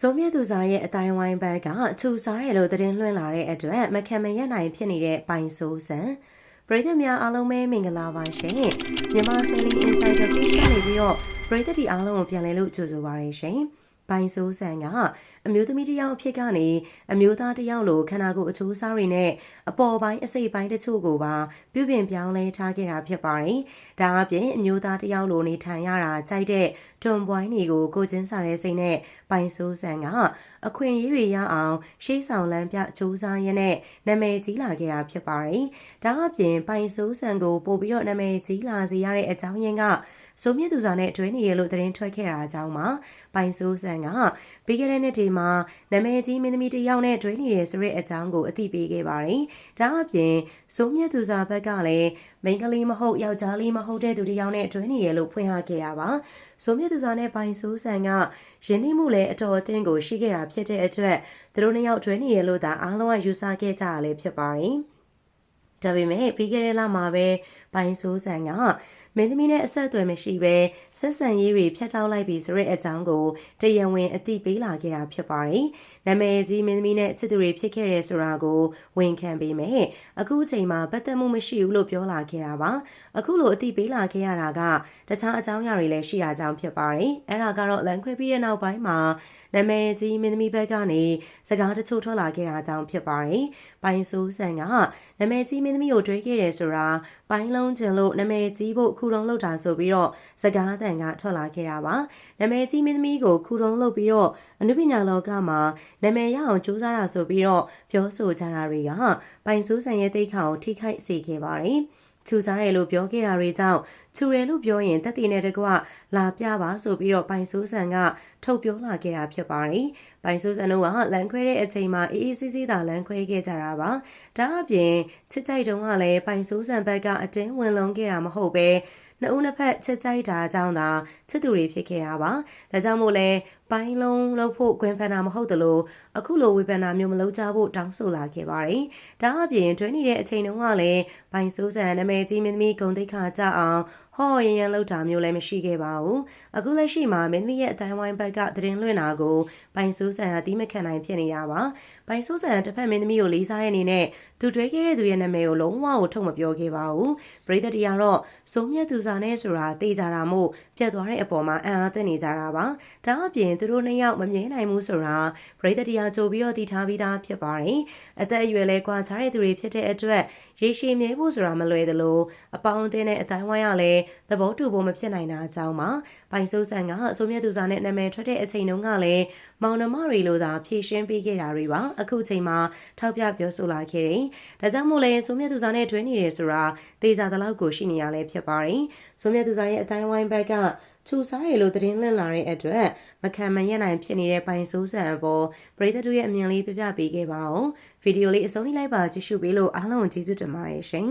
ဆိုမြတ်သူစာရဲ့အတိုင်းဝိုင်းဘက်ကချူစားရလို့သတင်းလွှင့်လာတဲ့အတွက်မခံမရက်နိုင်ဖြစ်နေတဲ့ပိုင်ဆိုးဆန်ပရိသတ်များအားလုံးပဲမင်္ဂလာပါရှင်မြန်မာစလီ Insider Page ကနေပြီးတော့ပရိသတ်ဒီအားလုံးကိုပြန်လည်လို့ကြိုဆိုပါရရှင်ပိုင်ဆိုးဆန်က အမျိုးသမီးတစ်ယောက်အဖြစ်ကနေအမျိုးသားတစ်ယောက်လိုခန္ဓာကိုယ်အချိုးအစားတွေနဲ့အပေါ်ပိုင်းအစိတ်ပိုင်းတချို့ကိုပါပြုပြင်ပြောင်းလဲထားခဲ့တာဖြစ်ပါတယ်။ဒါအပြင်အမျိုးသားတစ်ယောက်လိုနေထိုင်ရတာကြိုက်တဲ့တွန်ပွိုင်းတွေကိုကိုချင်းစားတဲ့စိတ်နဲ့ပိုင်ဆိုးဆန်ကအခွင့်အရေးတွေရအောင်ရှေးဆောင်လန်းပြစူးစမ်းရင်းနဲ့နာမည်ကြီးလာခဲ့တာဖြစ်ပါတယ်။ဒါအပြင်ပိုင်ဆိုးဆန်ကိုပို့ပြီးတော့နာမည်ကြီးလာစေရတဲ့အကြောင်းရင်းက ဆိုမြင့်သူစာနဲ့တွဲနေရလို့သတင်းထွက်ခဲ့တာအကြောင်းမှာပိုင်ဆိုးဆန်ကပြီးခဲ့တဲ့နှစ်ဒီမှာနာမည်ကြီးမင်းသမီးတစ်ယောက်နဲ့တွဲနေရဆိုတဲ့အကြောင်းကိုအသိပေးခဲ့ပါတယ်။ဒါအပြင်ဆိုမြင့်သူစာဘက်ကလည်းမိန်းကလေးမဟုတ်ယောက်ျားလေးမဟုတ်တဲ့သူတစ်ယောက်နဲ့တွဲနေရလို့ဖွင့်ဟခဲ့တာပါ။ဆိုမြင့်သူစာနဲ့ပိုင်ဆိုးဆန်ကယင်းနှိမှုလည်းအတော်အသင်းကိုရှိခဲ့တာဖြစ်တဲ့အတွက်သူတို့နှစ်ယောက်တွဲနေရလို့သာအားလုံးကယူဆခဲ့ကြရလဲဖြစ်ပါတယ်။ဒါပေမဲ့ပြီးခဲ့တဲ့လမှာပဲပိုင်ဆိုးဆန်က မင်းသမီးနဲ့အဆက်အသွယ်မရှိဘဲဆက်ဆံရေးတွေဖျက်ထောက်လိုက်ပြီဆိုတဲ့အကြောင်းကိုတရားဝင်အသိပေးလာခဲ့တာဖြစ်ပါတယ်။နာမည်ကြီးမင်းသမီးနဲ့ချစ်သူတွေဖြစ်ခဲ့တဲ့ဆိုတာကိုဝန်ခံပေးမယ်။အခုအချိန်မှာပတ်သက်မှုမရှိဘူးလို့ပြောလာခဲ့တာပါ။အခုလိုအသိပေးလာခဲ့ရတာကတခြားအကြောင်းအရာတွေလည်းရှိရကြောင်းဖြစ်ပါတယ်။အဲ့ဒါကတော့လန်ခွဲပြီးတဲ့နောက်ပိုင်းမှာနာမည်ကြီးမင်းသမီးဘက်ကနေစကားတချို့ထွက်လာခဲ့တာကြောင့်ဖြစ်ပါတယ်။ပိုင်ဆိုးဆန်ကနာမည်ကြီးမင်းသမီးကိုတွေးခဲ့တယ်ဆိုတာပိုင်းလုံးကျင်လို့နာမည်ကြီးဖို့ခုတုံးလောက်တာဆိုပြီးတော့စကားတန်ကထွက်လာခဲ့တာပါ။နာမည်ကြီးမင်းသမီးကိုခုတုံးလုပ်ပြီးတော့အနုပညာလောကမှာနာမည်ရအောင်စူးစမ်းတာဆိုပြီးတော့ပြောဆိုကြတာတွေကပိုင်ဆိုးဆန်ရဲ့တိတ်ခါကိုထိခိုက်စေခဲ့ပါတယ်။ ချူစားတယ်လို့ပြောခဲ့တာတွေကြောင့်ချူတယ်လို့ပြောရင်တက်တည်နဲ့တကွလာပြပါဆိုပြီးတော့ပိုင်ဆိုးဆန်ကထုတ်ပြောလာခဲ့တာဖြစ်ပါတယ်။ပိုင်ဆိုးဆန်တို့ကလန်ခွဲတဲ့အချိန်မှာအေးအေးဆေးဆေးသာလန်ခွဲခဲ့ကြတာပါ။ဒါအပြင်ချစ်ကြိုက်တုန်းကလည်းပိုင်ဆိုးဆန်ဘက်ကအတင်းဝင်လုံးခဲ့တာမဟုတ်ပဲ နှစ်ဦးနှစ်ဖက်ချစ်ကြိုက်တာကြောင့်သာချစ်သူတွေဖြစ်ခဲ့တာပါ။ဒါကြောင့်မို့လဲပိုင်းလုံးလုပ်ဖို့ခွင့်ဖန်တာမဟုတ်သလိုအခုလိုဝေဖန်တာမျိုးမလုပ်ကြဖို့တောင်းဆိုလာခဲ့ပါတယ်။ဒါအပြင်တွဲနေတဲ့အချိန်တုန်းကလည်းပိုင်ဆိုးဆန်နာမည်ကြီးမင်းသမီးဂုံတိတ်ခါကြအောင် ဟောရရန်လောက်တာမျိုးလည်းမရှိခဲ့ပါဘူး။အခုလက်ရှိမှာမင်းသမီးရဲ့အတိုင်းဝိုင်းဘက်ကသတင်းလွှင့်တာကိုပိုင်ဆိုးဆန်ကတီးမခံနိုင်ဖြစ်နေတာပါ။ပိုင်ဆိုးဆန်ကတစ်ဖက်မင်းသမီးကိုလေးစားတဲ့အနေနဲ့သူတွဲခဲ့တဲ့သူရဲ့နာမည်ကိုလုံးဝကိုထုတ်မပြောခဲ့ပါဘူး။ပရိသတ်တရားတော့စိုးမြတ်သူစာနဲ့ဆိုတာသိကြတာမို့ပြတ်သွားတဲ့အပေါ်မှာအံ့အားသင့်နေကြတာပါ။ဒါအပြင်သူတို့နှစ်ယောက်မမြင်နိုင်ဘူးဆိုတာပရိသတ်တရားကြိုပြီးတော့တည်ထားပြီးသားဖြစ်ပါတယ်။အသက်အရွယ်လဲကွာခြားတဲ့သူတွေဖြစ်တဲ့အတွက် ရေရှည်မြဲဖို့ဆိုတာမလွယ်သလိုအပေါင်းအသင်းနဲ့အတိုင်းဝိုင်းရလဲသဘောတူဖို့မဖြစ်နိုင်တာအကြောင်းပါပိုင်စိုးဆန်ကအစိုးမြတ်သူစာနဲ့နာမည်ထွက်တဲ့အချိန်တုန်းကလည်းမောင်နှမတွေလိုသာဖြည့်ရှင်းပေးခဲ့တာတွေပါအခုချိန်မှာထောက်ပြပြောဆိုလာခဲ့တယ်ဒါကြောင့်မို့လဲစိုးမြတ်သူစာနဲ့တွဲနေတယ်ဆိုတာသေချာတဲ့လောက်ကိုရှိနေရလဲဖြစ်ပါတယ်စိုးမြတ်သူစာရဲ့အတိုင်းဝိုင်းဘက်က ချူစားရလို့သတင်းလင့်လာတဲ့အတွက်မခံမရနိုင်ဖြစ်နေတဲ့ပိုင်ဆိုးဆန်အပေါ်ပရိသတ်တို့ရဲ့အမြင်လေးပြပြပေးခဲ့ပါအောင်ဗီဒီယိုလေးအဆုံးထိလိုက်ပါကြည့်ရှုပေးလို့အားလုံးကျေးဇူးတင်ပါတယ်ရှင်